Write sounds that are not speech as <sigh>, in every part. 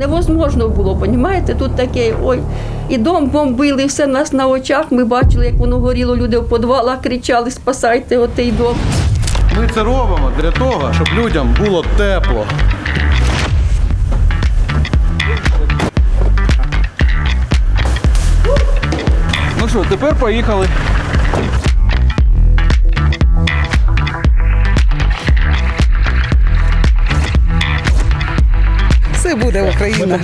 Невозможно було, понімаєте? Тут таке, ой, і дом бомбили, все нас на очах. Ми бачили, як воно горіло, люди в підвалах кричали, спасайте отей дом. Ми це робимо для того, щоб людям було тепло. Ну що, тепер поїхали. Буде Україна.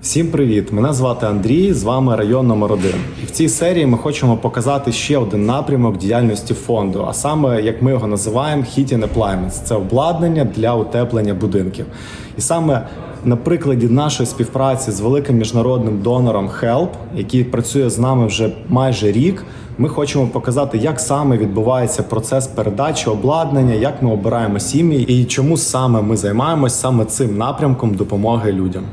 Всім привіт! Мене звати Андрій. З вами район номер 1 І в цій серії ми хочемо показати ще один напрямок діяльності фонду, а саме як ми його називаємо Heating Appliance. Це обладнання для утеплення будинків. І саме на прикладі нашої співпраці з великим міжнародним донором HELP, який працює з нами вже майже рік. Ми хочемо показати, як саме відбувається процес передачі обладнання, як ми обираємо сім'ї і чому саме ми займаємось саме цим напрямком допомоги людям.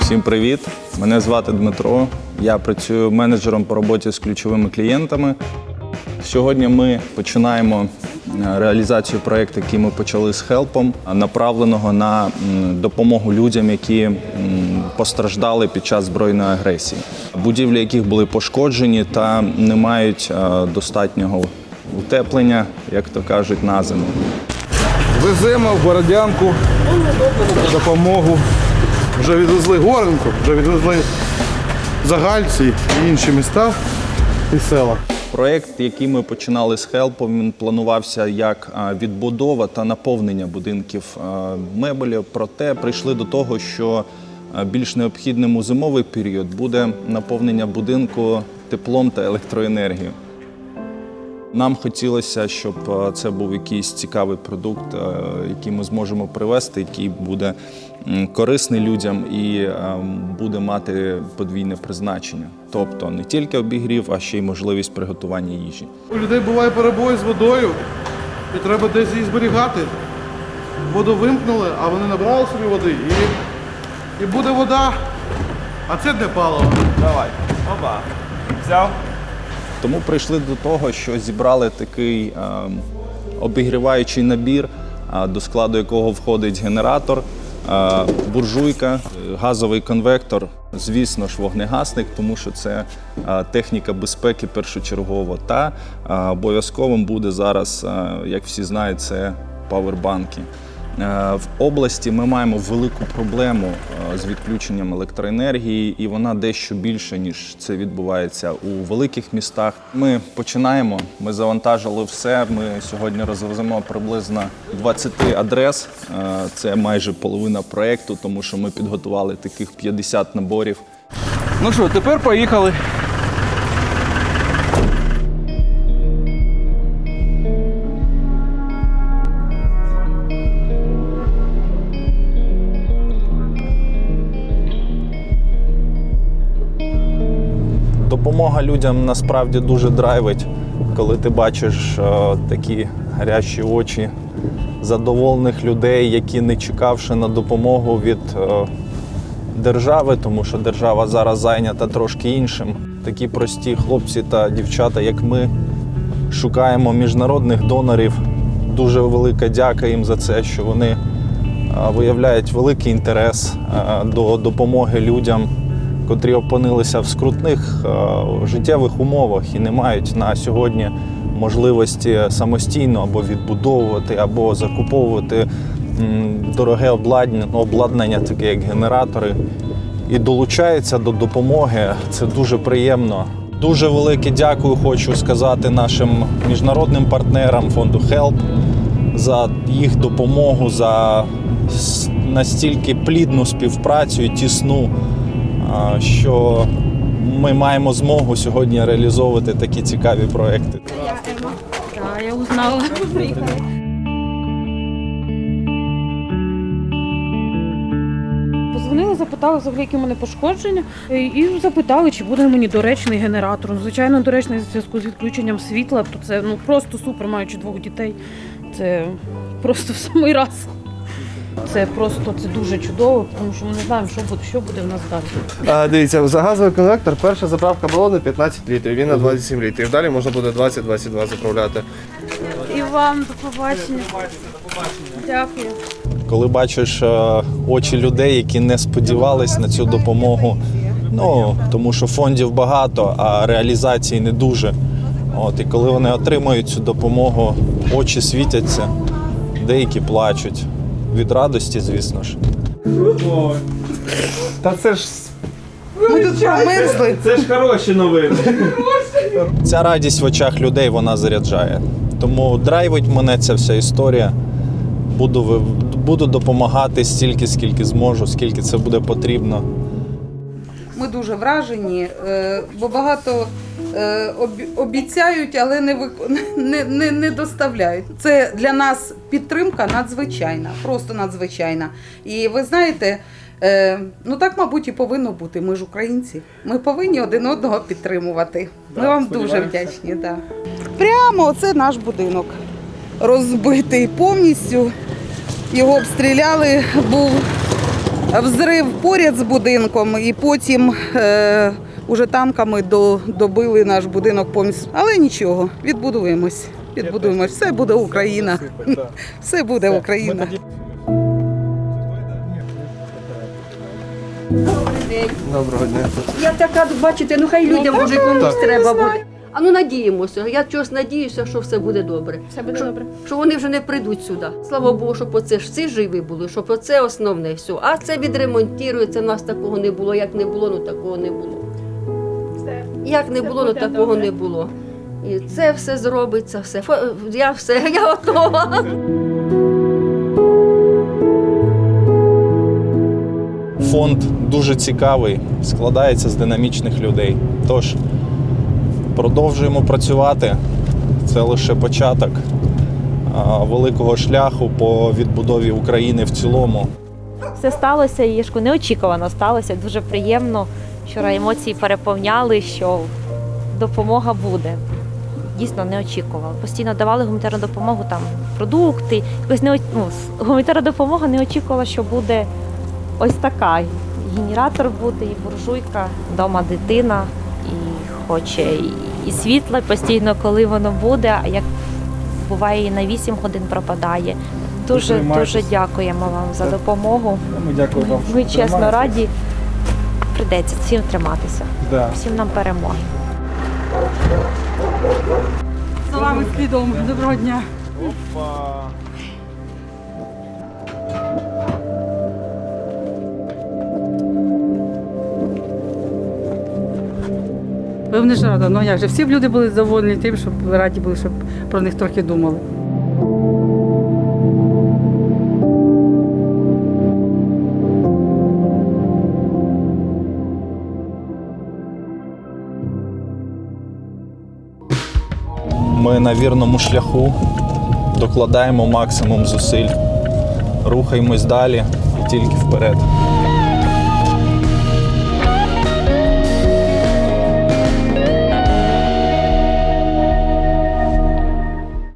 Всім привіт! Мене звати Дмитро. Я працюю менеджером по роботі з ключовими клієнтами. Сьогодні ми починаємо е, реалізацію проєкту, який ми почали з хелпом, направленого на допомогу людям, які постраждали під час збройної агресії, будівлі яких були пошкоджені та не мають е, достатнього утеплення, як то кажуть, на зиму. Веземо в Бородянку допомогу. Вже відвезли Горенку, вже відвезли Загальці і інші міста і села. Проєкт, який ми починали з хелпом, він планувався як відбудова та наповнення будинків мебелі. Проте прийшли до того, що більш необхідним у зимовий період буде наповнення будинку теплом та електроенергією. Нам хотілося, щоб е, це був якийсь цікавий продукт, е, який ми зможемо привести, який буде корисний людям і е, буде мати подвійне призначення. Тобто не тільки обігрів, а ще й можливість приготування їжі. У людей буває перебої з водою, і треба десь її зберігати. Воду вимкнули, а вони набрали собі води і, і буде вода. А це для палива. Давай. Опа. Взяв. Тому прийшли до того, що зібрали такий е, обігріваючий набір, е, до складу якого входить генератор, е, буржуйка, е, газовий конвектор, звісно ж, вогнегасник, тому що це техніка безпеки першочергово. Та обов'язковим буде зараз, як всі знають, це павербанки. Е, В області ми маємо велику проблему е, з відключенням електроенергії, і вона дещо більша, ніж це відбувається у великих містах. Ми починаємо. Ми завантажили все. Ми сьогодні розвеземо приблизно 20 адрес. Е, Це майже половина проєкту, тому що ми підготували таких 50 наборів. Ну що, тепер поїхали. Допомога людям насправді дуже драйвить, коли ти бачиш е, такі гарячі очі задоволених людей, які не чекавши на допомогу від е, держави, тому що держава зараз зайнята трошки іншим. Такі прості хлопці та дівчата, як ми, шукаємо міжнародних донорів. Дуже велика дяка їм за це, що вони е, виявляють великий інтерес до допомоги людям, котрі опинилися в скрутних е, життєвих умовах і не мають на сьогодні можливості самостійно або відбудовувати, або закуповувати дороге обладнання, обладнання, таке як генератори, і долучаються до допомоги. Це дуже приємно. Дуже велике дякую хочу сказати нашим міжнародним партнерам фонду HELP за їх допомогу, за настільки плідну співпрацю і тісну, що ми маємо змогу сьогодні реалізовувати такі цікаві проекти. Да, я узнала. Позвонили, запитали взагалі, які в мене пошкодження, і- запитали, чи буде мені доречний генератор. Звичайно, доречний в зв'язку з відключенням світла, то це ну просто супер, маючи двох дітей. Це просто в самий раз. Це просто це дуже чудово, тому що ми не знаємо, що буде, що буде в нас далі. А, дивіться, за газовий конвектор перша заправка балону 15 літрів, він на 27 літрів. Далі можна буде 20-22 заправляти. І вам до побачення. Дякую. Коли бачиш е, очі людей, які не сподівались на цю допомогу, ну тому що фондів багато, а реалізації не дуже. От і коли вони отримують цю допомогу, очі світяться, деякі плачуть від радості, звісно ж. Та це ж Ми тут промерзли. Це ж хороші новини. Ця радість в очах людей вона заряджає. Тому драйвить мене ця вся історія. Буду, ви- буду допомагати стільки, скільки зможу, скільки це буде потрібно. Ми дуже вражені, е, бо багато обіцяють, але <laughs> не, не, не, не доставляють. Це для нас підтримка надзвичайна, просто надзвичайна. І ви знаєте, е, ну так, мабуть, і повинно бути. Ми ж українці. Ми повинні один одного підтримувати. Ми вам дуже вдячні. Да. Прямо це наш будинок. Розбитий повністю. Його обстріляли, був взрив поряд з будинком, і потім е, уже танками добили наш будинок повністю. Але нічого, відбудуємось. Відбудуємось. Все буде Україна. Все буде <laughs> Україна. доброго дня. Я така, бачите, ну хай людям може комусь треба буде. А ну надіємося. Я чогось надіюся, що все буде добре. Все буде що, добре. Що вони вже не прийдуть сюди. Слава Богу, щоб оце ж всі живі були, щоб оце основне все. А це відремонтується. У нас такого не було. Як не було, ну такого не було. Як не було, ну такого не було. І це все зробиться, все. Фо- Я все, <laughs> я готова. Фонд дуже цікавий, складається з динамічних людей. Тож продовжуємо працювати. Це лише початок великого шляху по відбудові України в цілому. все сталося ж неочікувано сталося. Дуже приємно. Вчора емоції переповняли, що допомога буде. Дійсно не очікував. Постійно давали гуманітарну допомогу, там продукти. Якось не ну, гуманітарна допомога не очікувала, що буде ось така. Генератор буде, і буржуйка, вдома дитина, і хоче і- світла постійно, коли воно буде. А як буває і на 8 годин пропадає. Дуже дуже дякуємо вам за допомогу. Ми дякуємо вам. Ми чесно раді. Придеться всім триматися, Да. всім нам перемоги. За вами слідом. Доброго дня. Певне ж рада, ну як же, всі люди були задоволені тим, щоб раді були, щоб про них трохи думали. Ми на вірному шляху, докладаємо максимум зусиль, рухаємось далі і тільки вперед.